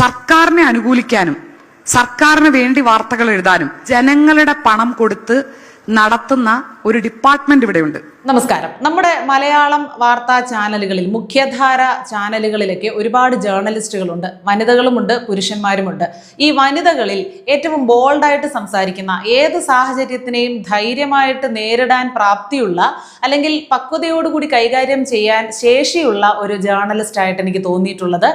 സർക്കാരിനെ അനുകൂലിക്കാനും സർക്കാരിന് വേണ്ടി വാർത്തകൾ എഴുതാനും ജനങ്ങളുടെ പണം കൊടുത്ത് നടത്തുന്ന ഒരു ഡിപ്പാർട്ട്മെന്റ് ഇവിടെയുണ്ട്. നമസ്കാരം. നമ്മുടെ മലയാളം വാർത്താ ചാനലുകളിൽ മുഖ്യധാര ചാനലുകളിലൊക്കെ ഒരുപാട് ജേർണലിസ്റ്റുകളുണ്ട് വനിതകളുമുണ്ട് പുരുഷന്മാരുമുണ്ട്. ഈ വനിതകളിൽ ഏറ്റവും ബോൾഡായിട്ട് സംസാരിക്കുന്ന ഏത് സാഹചര്യത്തിനെയും ധൈര്യമായിട്ട് നേരിടാൻ പ്രാപ്തിയുള്ള അല്ലെങ്കിൽ പക്വതയോടുകൂടി കൈകാര്യം ചെയ്യാൻ ശേഷിയുള്ള ഒരു ജേർണലിസ്റ്റായിട്ട് എനിക്ക് തോന്നിയിട്ടുള്ളത്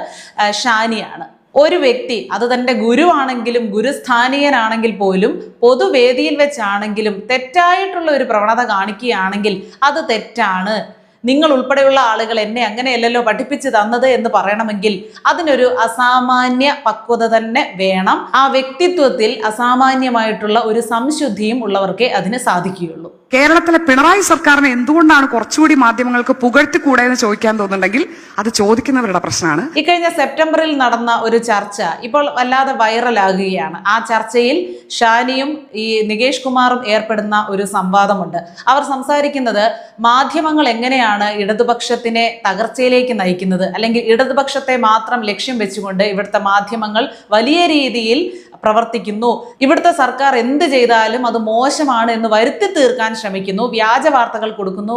ഷാനിയാണ്. ഒരു വ്യക്തി അത് തന്റെ ഗുരുവാണെങ്കിലും ഗുരുസ്ഥാനീയനാണെങ്കിൽ പോലും പൊതുവേദിയിൽ വെച്ചാണെങ്കിലും തെറ്റായിട്ടുള്ള ഒരു പ്രവണത കാണിക്കുകയാണെങ്കിൽ അത് തെറ്റാണ്. നിങ്ങൾ ഉൾപ്പെടെയുള്ള ആളുകൾ എന്നെ അങ്ങനെയല്ലല്ലോ പഠിപ്പിച്ചു തന്നത് എന്ന് പറയണമെങ്കിൽ അതിനൊരു അസാമാന്യ പക്വത തന്നെ വേണം. ആ വ്യക്തിത്വത്തിൽ അസാമാന്യമായിട്ടുള്ള ഒരു സംശുദ്ധിയും ഉള്ളവർക്കേ അതിന് സാധിക്കുകയുള്ളൂ. കേരളത്തിലെ പിണറായി സർക്കാരിനെ എന്തുകൊണ്ടാണ് കുറച്ചുകൂടി മാധ്യമങ്ങൾക്ക് പുകഴ്ത്തിക്കൂടെ എന്ന് ചോദിക്കാൻ തോന്നുന്നുണ്ടെങ്കിൽ അത് ചോദിക്കുന്നവരുടെ പ്രശ്നമാണ്. ഇക്കഴിഞ്ഞ സെപ്റ്റംബറിൽ നടന്ന ഒരു ചർച്ച ഇപ്പോൾ വല്ലാതെ വൈറലാകുകയാണ്. ആ ചർച്ചയിൽ ഷാനിയും ഈ നികേഷ് കുമാറും ഏർപ്പെടുന്ന ഒരു സംവാദമുണ്ട്. അവർ സംസാരിക്കുന്നത് മാധ്യമങ്ങൾ എങ്ങനെയാണ് ഇടതുപക്ഷത്തിനെ തകർച്ചയിലേക്ക് നയിക്കുന്നത്? അല്ലെങ്കിൽ ഇടതുപക്ഷത്തെ മാത്രം ലക്ഷ്യം വെച്ചുകൊണ്ട് ഇവിടുത്തെ മാധ്യമങ്ങൾ വലിയ രീതിയിൽ പ്രവർത്തിക്കുന്നു. ഇവിടുത്തെ സർക്കാർ എന്ത് ചെയ്താലും അത് മോശമാണ് എന്ന് വരുത്തി തീർക്കാൻ ശ്രമിക്കുന്നു. വ്യാജ വാർത്തകൾ കൊടുക്കുന്നു.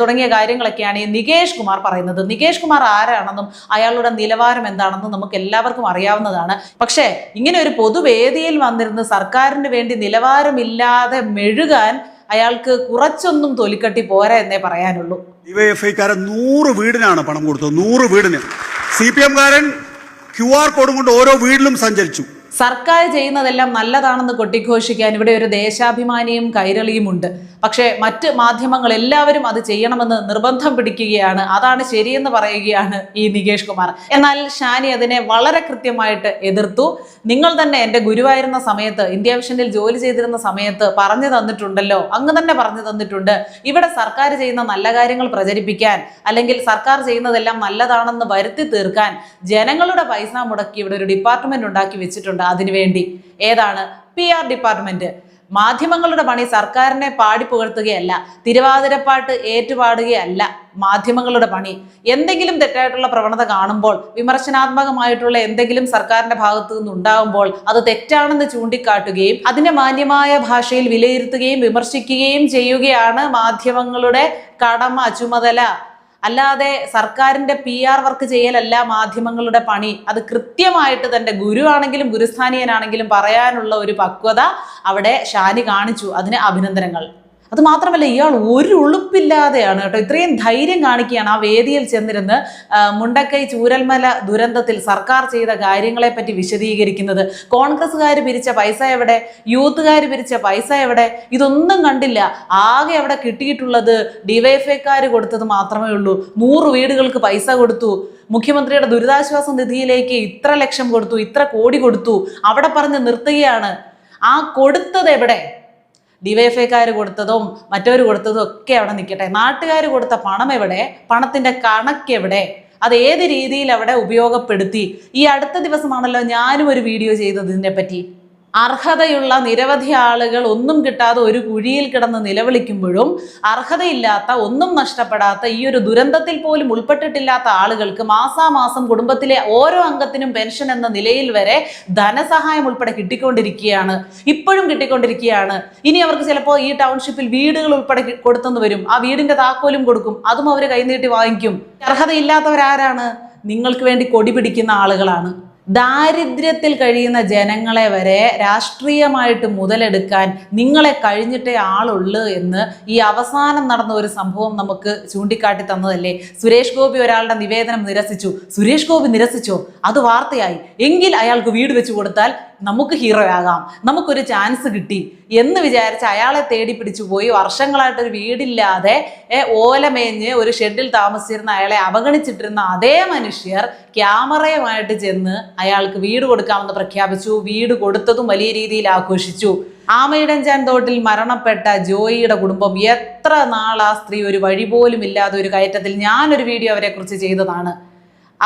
തുടങ്ങിയ കാര്യങ്ങളൊക്കെയാണ് ഈ നികേഷ് കുമാർ പറയുന്നത്. നികേഷ് കുമാർ ആരാണെന്നും അയാളുടെ നിലവാരം എന്താണെന്നും നമുക്ക് എല്ലാവർക്കും അറിയാവുന്നതാണ്. പക്ഷേ ഇങ്ങനെ ഒരു പൊതുവേദിയിൽ വന്നിരുന്ന് സർക്കാരിന് വേണ്ടി നിലവാരമില്ലാതെ മെഴുകാൻ അയാൾക്ക് കുറച്ചൊന്നും തൊലിക്കട്ടി പോരാ എന്നേ പറയാനുള്ളൂ. ഡിവൈഎഫ്ഐക്കാരൻ നൂറ് വീടിനാണ് പണം കൊടുത്തത്. നൂറ് വീടിന്. സി പി എംകാരൻ ക്യു ആർ കോഡും കൊണ്ട് ഓരോ വീടിലും സഞ്ചരിച്ചു. സർക്കാർ ചെയ്യുന്നതെല്ലാം നല്ലതാണെന്ന് കൊട്ടിഘോഷിക്കാൻ ഇവിടെ ഒരു ദേശാഭിമാനിയും കൈരളിയുമുണ്ട് പക്ഷേ മറ്റ് മാധ്യമങ്ങൾ എല്ലാവരും അത് ചെയ്യണമെന്ന് നിർബന്ധം പിടിക്കുകയാണ്. അതാണ് ശരിയെന്ന് പറയുകയാണ് ഈ നികേഷ് കുമാർ. എന്നാൽ ഷാനി അതിനെ വളരെ കൃത്യമായിട്ട് എതിർത്തു. നിങ്ങൾ തന്നെ എന്റെ ഗുരുവായിരുന്ന സമയത്ത് ഇന്ത്യ വിഷനിൽ ജോലി ചെയ്തിരുന്ന സമയത്ത് പറഞ്ഞു തന്നിട്ടുണ്ടല്ലോ. അങ്ങ് തന്നെ പറഞ്ഞു തന്നിട്ടുണ്ട്. ഇവിടെ സർക്കാർ ചെയ്യുന്ന നല്ല കാര്യങ്ങൾ പ്രചരിപ്പിക്കാൻ അല്ലെങ്കിൽ സർക്കാർ ചെയ്യുന്നതെല്ലാം നല്ലതാണെന്ന് വരുത്തി തീർക്കാൻ ജനങ്ങളുടെ പൈസ മുടക്കി ഇവിടെ ഒരു ഡിപ്പാർട്ട്മെന്റ് ഉണ്ടാക്കി വെച്ചിട്ടുണ്ട്. അതിനുവേണ്ടി. ഏതാണ്? പി ആർ ഡിപ്പാർട്ട്മെന്റ് മാധ്യമങ്ങളുടെ പണി സർക്കാരിനെ പാടി പുകഴ്ത്തുകയല്ല തിരുവാതിരപ്പാട്ട് ഏറ്റുപാടുകയല്ല മാധ്യമങ്ങളുടെ പണി. എന്തെങ്കിലും തെറ്റായിട്ടുള്ള പ്രവണത കാണുമ്പോൾ വിമർശനാത്മകമായിട്ടുള്ള എന്തെങ്കിലും സർക്കാരിന്റെ ഭാഗത്തു നിന്നുണ്ടാകുമ്പോൾ അത് തെറ്റാണെന്ന് ചൂണ്ടിക്കാട്ടുകയും അതിനെ മാന്യമായ ഭാഷയിൽ വിലയിരുത്തുകയും വിമർശിക്കുകയും ചെയ്യുകയാണ് മാധ്യമങ്ങളുടെ കടമ ചുമതല. അല്ലാതെ സർക്കാരിന്റെ പി ആർ വർക്ക് ചെയ്യലല്ല മാധ്യമങ്ങളുടെ പണി അത് കൃത്യമായിട്ട് തന്റെ ഗുരുവാണെങ്കിലും ഗുരുസ്ഥാനീയനാണെങ്കിലും പറയാനുള്ള ഒരു പക്വത അവിടെ ഷാനി കാണിച്ചു. അതിന് അഭിനന്ദനങ്ങൾ. അത് മാത്രമല്ല ഇയാൾ ഒരു ഉളുപ്പില്ലാതെയാണ് കേട്ടോ. ഇത്രയും ധൈര്യം കാണിക്കുകയാണ് ആ വേദിയിൽ ചെന്നിരുന്ന് മുണ്ടക്കൈ ചൂരൽമല ദുരന്തത്തിൽ സർക്കാർ ചെയ്ത കാര്യങ്ങളെ പറ്റി വിശദീകരിക്കുന്നത്. കോൺഗ്രസ്സുകാർ പിരിച്ച പൈസ എവിടെ? യൂത്തുകാർ പിരിച്ച പൈസ എവിടെ? ഇതൊന്നും കണ്ടില്ല. ആകെ അവിടെ കിട്ടിയിട്ടുള്ളത് ഡിവൈഎഫ്ഐക്കാർ കൊടുത്തത് മാത്രമേ ഉള്ളൂ. നൂറ് വീടുകൾക്ക് പൈസ കൊടുത്തു. മുഖ്യമന്ത്രിയുടെ ദുരിതാശ്വാസ നിധിയിലേക്ക് ഇത്ര ലക്ഷം കൊടുത്തു ഇത്ര കോടി കൊടുത്തു. അവിടെ പറഞ്ഞ് നിർത്തുകയാണ്. ആ കൊടുത്തത് എവിടെ? ഡിവൈഎഫ്ഐക്കാർ കൊടുത്തതും മറ്റവർ കൊടുത്തതും ഒക്കെ അവിടെ നിൽക്കട്ടെ നാട്ടുകാർ കൊടുത്ത പണം എവിടെ? പണത്തിന്റെ കണക്കെവിടെ അത് ഏത് രീതിയിൽ അവിടെ ഉപയോഗപ്പെടുത്തി? ഈ അടുത്ത ദിവസമാണല്ലോ ഞാനും ഒരു വീഡിയോ ചെയ്തത് ഇതിനെ പറ്റി അർഹതയുള്ള നിരവധി ആളുകൾ ഒന്നും കിട്ടാതെ ഒരു കുഴിയിൽ കിടന്ന് നിലവിളിക്കുമ്പോഴും അർഹതയില്ലാത്ത ഒന്നും നഷ്ടപ്പെടാത്ത ഈ ഒരു ദുരന്തത്തിൽ പോലും ഉൾപ്പെട്ടിട്ടില്ലാത്ത ആളുകൾക്ക് മാസാമാസം കുടുംബത്തിലെ ഓരോ അംഗത്തിനും പെൻഷൻ എന്ന നിലയിൽ വരെ ധനസഹായം ഉൾപ്പെടെ കിട്ടിക്കൊണ്ടിരിക്കുകയാണ്. ഇപ്പോഴും കിട്ടിക്കൊണ്ടിരിക്കുകയാണ്. ഇനി അവർക്ക് ചിലപ്പോൾ ഈ ടൗൺഷിപ്പിൽ വീടുകൾ ഉൾപ്പെടെ കൊടുത്തെന്ന് വരും. ആ വീടിന്റെ താക്കോലും കൊടുക്കും. അതും അവർ കൈനീട്ടി വാങ്ങിക്കും. അർഹതയില്ലാത്തവരാരാണ്? നിങ്ങൾക്ക് വേണ്ടി കൊടി പിടിക്കുന്ന ആളുകളാണ്. ദാരിദ്ര്യത്തിൽ കഴിയുന്ന ജനങ്ങളെ വരെ രാഷ്ട്രീയമായിട്ട് മുതലെടുക്കാൻ നിങ്ങളെ കഴിഞ്ഞിട്ടേ ആളുള്ളൂ എന്ന് ഈ അവസാനം നടന്ന ഒരു സംഭവം നമുക്ക് ചൂണ്ടിക്കാട്ടി തന്നതല്ലേ? സുരേഷ് ഗോപി ഒരാളുടെ നിവേദനം നിരസിച്ചു. സുരേഷ് ഗോപി നിരസിച്ചോ? അത് വാർത്തയായി. എങ്കിൽ അയാൾക്ക് വീട് വെച്ചു കൊടുത്താൽ നമുക്ക് ഹീറോ ആകാം. നമുക്കൊരു ചാൻസ് കിട്ടി. എന്ന് വിചാരിച്ച് അയാളെ തേടി പിടിച്ചു പോയി. വർഷങ്ങളായിട്ട് ഒരു വീടില്ലാതെ ഓലമേഞ്ഞ് ഒരു ഷെഡിൽ താമസിച്ചിരുന്ന അയാളെ അവഗണിച്ചിട്ടിരുന്ന അതേ മനുഷ്യർ ക്യാമറയുമായിട്ട് ചെന്ന് അയാൾക്ക് വീട് കൊടുക്കാമെന്ന് പ്രഖ്യാപിച്ചു. വീട് കൊടുത്തതും വലിയ രീതിയിൽ ആഘോഷിച്ചു. ആമയിടഞ്ചാൻ തോട്ടിൽ മരണപ്പെട്ട ജോയിയുടെ കുടുംബം എത്ര നാൾ ആ സ്ത്രീ ഒരു വഴി പോലും ഇല്ലാതെ ഒരു കയറ്റത്തിൽ ഞാനൊരു വീഡിയോ അവരെക്കുറിച്ച് ചെയ്തതാണ്.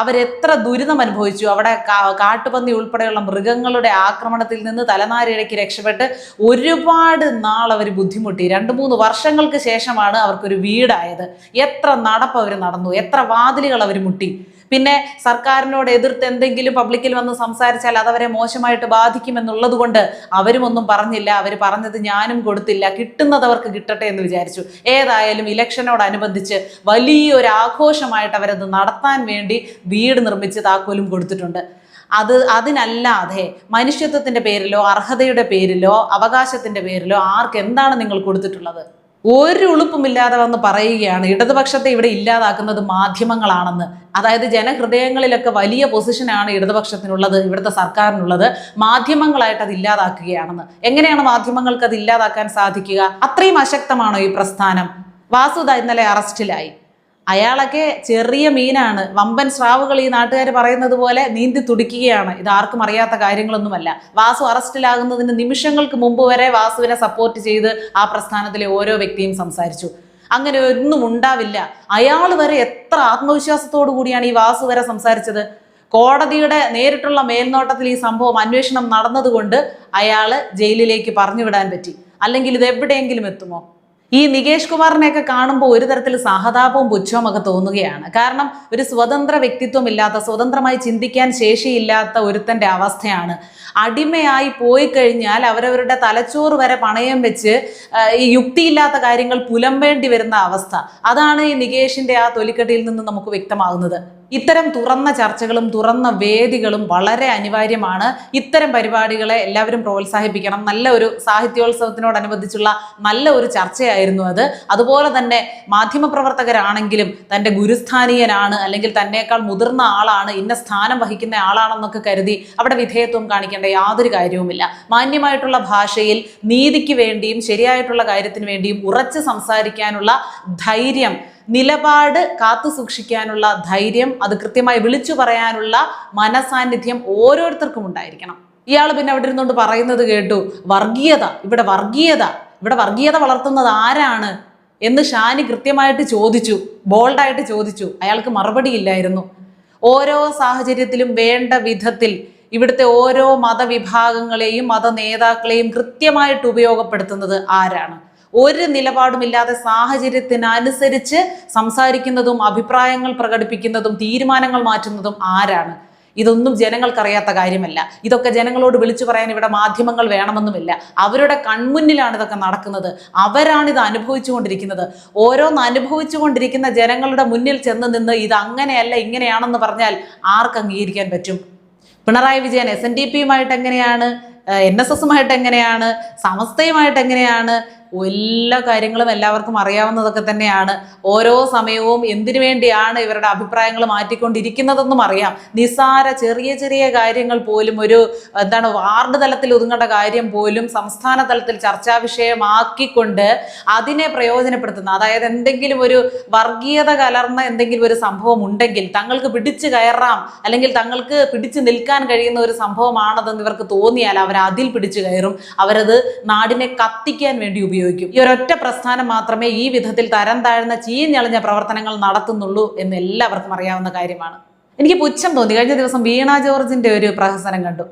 അവരെത്ര ദുരിതം അനുഭവിച്ചു. അവിടെ കാട്ടുപന്നി ഉൾപ്പെടെയുള്ള മൃഗങ്ങളുടെ ആക്രമണത്തിൽ നിന്ന് തലനാരിഴയ്ക്ക് രക്ഷപ്പെട്ട് ഒരുപാട് നാൾ അവർ ബുദ്ധിമുട്ടി. രണ്ട് മൂന്ന് വർഷങ്ങൾക്ക് ശേഷമാണ് അവർക്കൊരു വീടായത്. എത്ര നടപ്പ് അവർ നടന്നു. എത്ര വാതിലുകൾ അവർ മുട്ടി. പിന്നെ സർക്കാരിനോട് എതിർത്ത് എന്തെങ്കിലും പബ്ലിക്കിൽ വന്ന് സംസാരിച്ചാൽ അതവരെ മോശമായിട്ട് ബാധിക്കുമെന്നുള്ളത് കൊണ്ട് അവരും ഒന്നും പറഞ്ഞില്ല. അവർ പറഞ്ഞത് ഞാനും കൊടുത്തില്ല. കിട്ടുന്നത് അവർക്ക് കിട്ടട്ടെ എന്ന് വിചാരിച്ചു. ഏതായാലും ഇലക്ഷനോടനുബന്ധിച്ച് വലിയൊരു ആഘോഷമായിട്ട് അവരത് നടത്താൻ വേണ്ടി വീട് നിർമ്മിച്ച് താക്കോലും കൊടുത്തിട്ടുണ്ട്. അത് അതിനല്ലാതെ മനുഷ്യത്വത്തിന്റെ പേരിലോ അർഹതയുടെ പേരിലോ അവകാശത്തിന്റെ പേരിലോ ആർക്ക് എന്താണ് നിങ്ങൾ കൊടുത്തിട്ടുള്ളത്? ഒരു ഉളുപ്പുമില്ലാതെ വന്ന് പറയുകയാണ്. ഇടതുപക്ഷത്തെ ഇവിടെ ഇല്ലാതാക്കുന്നത് മാധ്യമങ്ങളാണെന്ന്. അതായത് ജനഹൃദയങ്ങളിലൊക്കെ വലിയ പൊസിഷനാണ് ഇടതുപക്ഷത്തിനുള്ളത് ഇവിടുത്തെ സർക്കാരിനുള്ളത്. മാധ്യമങ്ങളായിട്ട് അത് ഇല്ലാതാക്കുകയാണെന്ന്. എങ്ങനെയാണ് മാധ്യമങ്ങൾക്ക് അത് ഇല്ലാതാക്കാൻ സാധിക്കുക? അത്രയും അശക്തമാണോ ഈ പ്രസ്ഥാനം? വാസുദ ഇന്നലെ അറസ്റ്റിലായി. അയാളൊക്കെ ചെറിയ മീനാണ്. വമ്പൻ സ്രാവുകൾ ഈ നാട്ടുകാർ പറയുന്നത് പോലെ നീന്തി തുടിക്കുകയാണ്. ഇത് ആർക്കും അറിയാത്ത കാര്യങ്ങളൊന്നുമല്ല. വാസു അറസ്റ്റിലാകുന്നതിന് നിമിഷങ്ങൾക്ക് മുമ്പ് വരെ വാസുവിനെ സപ്പോർട്ട് ചെയ്ത് ആ പ്രസ്ഥാനത്തിലെ ഓരോ വ്യക്തിയും സംസാരിച്ചു. അങ്ങനെ ഒന്നും ഉണ്ടാവില്ല. അയാൾ വരെ എത്ര ആത്മവിശ്വാസത്തോടു കൂടിയാണ് ഈ വാസു വരെ സംസാരിച്ചത്? കോടതിയുടെ നേരിട്ടുള്ള മേൽനോട്ടത്തിൽ ഈ സംഭവം അന്വേഷണം നടന്നതുകൊണ്ട് അയാൾ ജയിലിലേക്ക് പറഞ്ഞു വിടാൻ പറ്റി. അല്ലെങ്കിൽ ഇത് എവിടെയെങ്കിലും എത്തുമോ? ഈ നികേഷ് കുമാറിനെയൊക്കെ കാണുമ്പോൾ ഒരു തരത്തിൽ സഹതാപവും പുച്ഛവും ഒക്കെ തോന്നുകയാണ്. കാരണം ഒരു സ്വതന്ത്ര വ്യക്തിത്വം ഇല്ലാത്ത സ്വതന്ത്രമായി ചിന്തിക്കാൻ ശേഷിയില്ലാത്ത ഒരുത്തന്റെ അവസ്ഥയാണ്. അടിമയായി പോയി കഴിഞ്ഞാൽ അവരവരുടെ തലച്ചോറ് വരെ പണയം വെച്ച് ഈ യുക്തിയില്ലാത്ത കാര്യങ്ങൾ പുലമ്പേണ്ടി വരുന്ന അവസ്ഥ. അതാണ് ഈ നികേഷിന്റെ ആ തൊലിക്കട്ടിയിൽ നിന്ന് നമുക്ക് വ്യക്തമാകുന്നത്. ഇത്തരം തുറന്ന ചർച്ചകളും തുറന്ന വേദികളും വളരെ അനിവാര്യമാണ്. ഇത്തരം പരിപാടികളെ എല്ലാവരും പ്രോത്സാഹിപ്പിക്കണം. നല്ല ഒരു സാഹിത്യോത്സവത്തിനോടനുബന്ധിച്ചുള്ള നല്ല ഒരു ചർച്ചയായിരുന്നു അത്. അതുപോലെ തന്നെ മാധ്യമപ്രവർത്തകരാണെങ്കിലും തന്റെ ഗുരുസ്ഥാനീയനാണ് അല്ലെങ്കിൽ തന്നെക്കാൾ മുതിർന്ന ആളാണ് ഇന്ന സ്ഥാനം വഹിക്കുന്ന ആളാണെന്നൊക്കെ കരുതി അവിടെ വിധേയത്വം കാണിക്കേണ്ട യാതൊരു കാര്യവുമില്ല. മാന്യമായിട്ടുള്ള ഭാഷയിൽ നീതിക്ക് വേണ്ടിയും ശരിയായിട്ടുള്ള കാര്യത്തിന് വേണ്ടിയും ഉറച്ച് സംസാരിക്കാനുള്ള ധൈര്യം നിലപാട് കാത്തു സൂക്ഷിക്കാനുള്ള ധൈര്യം അത് കൃത്യമായി വിളിച്ചു പറയാനുള്ള മനസാന്നിധ്യം ഓരോരുത്തർക്കും ഉണ്ടായിരിക്കണം. ഇയാൾ പിന്നെ അവിടെ ഇരുന്നുകൊണ്ട് പറയുന്നത് കേട്ടു വർഗീയത ഇവിടെ വർഗീയത ഇവിടെ വർഗീയത വളർത്തുന്നത് ആരാണ്? എന്ന് ഷാനി കൃത്യമായിട്ട് ചോദിച്ചു ബോൾഡായിട്ട് ചോദിച്ചു. അയാൾക്ക് മറുപടി ഇല്ലായിരുന്നു. ഓരോ സാഹചര്യത്തിലും വേണ്ട വിധത്തിൽ ഇവിടുത്തെ ഓരോ മതവിഭാഗങ്ങളെയും മത നേതാക്കളെയും കൃത്യമായിട്ട് ഉപയോഗപ്പെടുത്തുന്നത് ആരാണ്? ഒരു നിലപാടുമില്ലാതെ സാഹചര്യത്തിനനുസരിച്ച് സംസാരിക്കുന്നതും അഭിപ്രായങ്ങൾ പ്രകടിപ്പിക്കുന്നതും തീരുമാനങ്ങൾ മാറ്റുന്നതും ആരാണ്? ഇതൊന്നും ജനങ്ങൾക്കറിയാത്ത കാര്യമല്ല. ഇതൊക്കെ ജനങ്ങളോട് വിളിച്ചു പറയാൻ ഇവിടെ മാധ്യമങ്ങൾ വേണമെന്നുമില്ല. അവരുടെ കൺമുന്നിലാണ് ഇതൊക്കെ നടക്കുന്നത്. അവരാണിത് അനുഭവിച്ചുകൊണ്ടിരിക്കുന്നത്. ഓരോന്ന് അനുഭവിച്ചുകൊണ്ടിരിക്കുന്ന ജനങ്ങളുടെ മുന്നിൽ ചെന്ന് നിന്ന് ഇത് അങ്ങനെയല്ല ഇങ്ങനെയാണെന്ന് പറഞ്ഞാൽ ആർക്ക് അംഗീകരിക്കാൻ പറ്റും? Pinarayi Vijayan S N D പിയുമായിട്ട് എങ്ങനെയാണ്? എൻ എസ് എസുമായിട്ട് എങ്ങനെയാണ്? സമസ്തയുമായിട്ട് എങ്ങനെയാണ്? എല്ലാ കാര്യങ്ങളും എല്ലാവർക്കും അറിയാവുന്നതൊക്കെ തന്നെയാണ്. ഓരോ സമയവും എന്തിനു വേണ്ടിയാണ് ഇവരുടെ അഭിപ്രായങ്ങൾ മാറ്റിക്കൊണ്ടിരിക്കുന്നതെന്നും അറിയാം. നിസാര ചെറിയ ചെറിയ കാര്യങ്ങൾ പോലും ഒരു എന്താണ് വാർഡ് തലത്തിൽ ഒതുങ്ങേണ്ട കാര്യം പോലും സംസ്ഥാന തലത്തിൽ ചർച്ചാ വിഷയമാക്കിക്കൊണ്ട് അതിനെ പ്രയോജനപ്പെടുത്തുന്ന അതായത് എന്തെങ്കിലും ഒരു വർഗീയത കലർന്ന എന്തെങ്കിലും ഒരു സംഭവം ഉണ്ടെങ്കിൽ തങ്ങൾക്ക് പിടിച്ചു കയറാം അല്ലെങ്കിൽ തങ്ങൾക്ക് പിടിച്ചു നിൽക്കാൻ കഴിയുന്ന ഒരു സംഭവമാണതെന്ന് ഇവർക്ക് തോന്നിയാൽ അവർ അതിൽ പിടിച്ചു കയറും. അവരത് നാടിനെ കത്തിക്കാൻ വേണ്ടി ഉപയോഗിക്കും. ഈ ഒരൊറ്റ പ്രസ്ഥാനം മാത്രമേ ഈ വിധത്തിൽ തരം താഴ്ന്ന ചീഞ്ഞളിഞ്ഞ പ്രവർത്തനങ്ങൾ നടത്തുന്നുള്ളൂ എന്ന് എല്ലാവർക്കും അറിയാവുന്ന കാര്യമാണ്. എനിക്ക് പുച്ഛം തോന്നി. കഴിഞ്ഞ ദിവസം വീണ ജോർജിന്റെ ഒരു പ്രഹസനം കണ്ടു.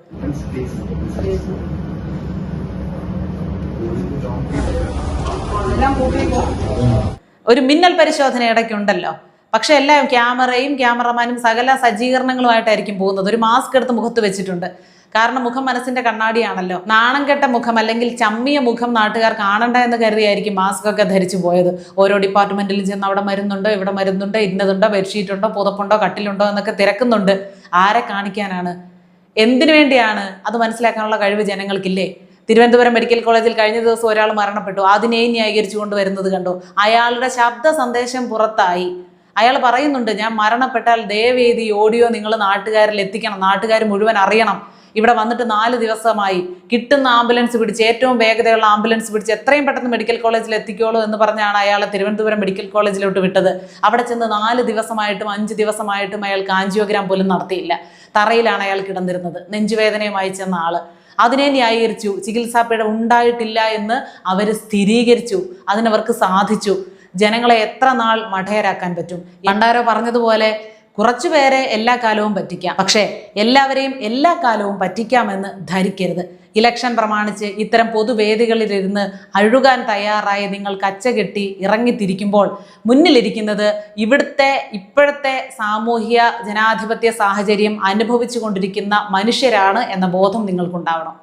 ഒരു മിന്നൽ പരിശോധന ഇടയ്ക്കുണ്ടല്ലോ. പക്ഷെ എല്ലാം ക്യാമറയും ക്യാമറമാനും സകല സജ്ജീകരണങ്ങളുമായിട്ടായിരിക്കും പോകുന്നത്. ഒരു മാസ്ക് എടുത്ത് മുഖത്ത് വെച്ചിട്ടുണ്ട്. കാരണം മുഖം മനസ്സിന്റെ കണ്ണാടിയാണല്ലോ. നാണം കെട്ട മുഖം അല്ലെങ്കിൽ ചമ്മിയ മുഖം നാട്ടുകാർ കാണണ്ട എന്ന് കരുതിയായിരിക്കും മാസ്ക് ഒക്കെ ധരിച്ചു പോയത്. ഓരോ ഡിപ്പാർട്ട്മെന്റിലും ചെന്ന് അവിടെ മരുന്നുണ്ടോ ഇവിടെ മരുന്നുണ്ടോ ഇന്നതുണ്ടോ ബെഡ്ഷീറ്റ് ഉണ്ടോ പുതപ്പുണ്ടോ കട്ടിലുണ്ടോ എന്നൊക്കെ തിരക്കുന്നുണ്ട്. ആരെ കാണിക്കാനാണ്? എന്തിനു വേണ്ടിയാണ്? അത് മനസ്സിലാക്കാനുള്ള കഴിവ് ജനങ്ങൾക്കില്ലേ? തിരുവനന്തപുരം മെഡിക്കൽ കോളേജിൽ കഴിഞ്ഞ ദിവസം ഒരാൾ മരണപ്പെട്ടു. അതിനെയും ന്യായീകരിച്ചു കൊണ്ടുവരുന്നത് കണ്ടു. അയാളുടെ ശബ്ദ സന്ദേശം പുറത്തായി. അയാൾ പറയുന്നുണ്ട് ഞാൻ മരണപ്പെട്ടാൽ ദയവേദി ഓഡിയോ നിങ്ങൾ നാട്ടുകാരിൽ എത്തിക്കണം. നാട്ടുകാർ മുഴുവൻ അറിയണം. ഇവിടെ വന്നിട്ട് നാല് ദിവസമായി. കിട്ടുന്ന ആംബുലൻസ് പിടിച്ച് ഏറ്റവും വേഗതയുള്ള ആംബുലൻസ് പിടിച്ച് എത്രയും പെട്ടെന്ന് മെഡിക്കൽ കോളേജിൽ എത്തിക്കോളൂ എന്ന് പറഞ്ഞാണ് അയാളെ തിരുവനന്തപുരം മെഡിക്കൽ കോളേജിലോട്ട് വിട്ടത്. അവിടെ ചെന്ന് നാല് ദിവസമായിട്ടും അഞ്ച് ദിവസമായിട്ടും അയാൾക്ക് ആൻജിയോഗ്രാം പോലും നടത്തിയില്ല. തറയിലാണ് അയാൾ കിടന്നിരുന്നത്. നെഞ്ചുവേദനയുമായി ചെന്ന ആൾ. അതിനെ ന്യായീകരിച്ചു. ചികിത്സാപ്പിഴ ഉണ്ടായിട്ടില്ല എന്ന് അവർ സ്ഥിരീകരിച്ചു. അതിനവർക്ക് സാധിച്ചു. ജനങ്ങളെ എത്ര നാൾ മഠയരാക്കാൻ പറ്റും? പണ്ടാരോ പറഞ്ഞതുപോലെ കുറച്ചുപേരെ എല്ലാ കാലവും പറ്റിക്കാം. പക്ഷേ എല്ലാവരെയും എല്ലാ കാലവും പറ്റിക്കാമെന്ന് ധരിക്കരുത്. ഇലക്ഷൻ പ്രമാണിച്ച് ഇത്തരം പൊതുവേദികളിലിരുന്ന് അഴുകാൻ തയ്യാറായി നിങ്ങൾ കച്ചകെട്ടി ഇറങ്ങിത്തിരിക്കുമ്പോൾ മുന്നിലിരിക്കുന്നത് ഇവിടുത്തെ ഇപ്പോഴത്തെ സാമൂഹ്യ ജനാധിപത്യ സാഹചര്യം അനുഭവിച്ചു കൊണ്ടിരിക്കുന്ന മനുഷ്യരാണ് എന്ന ബോധം നിങ്ങൾക്കുണ്ടാവണം.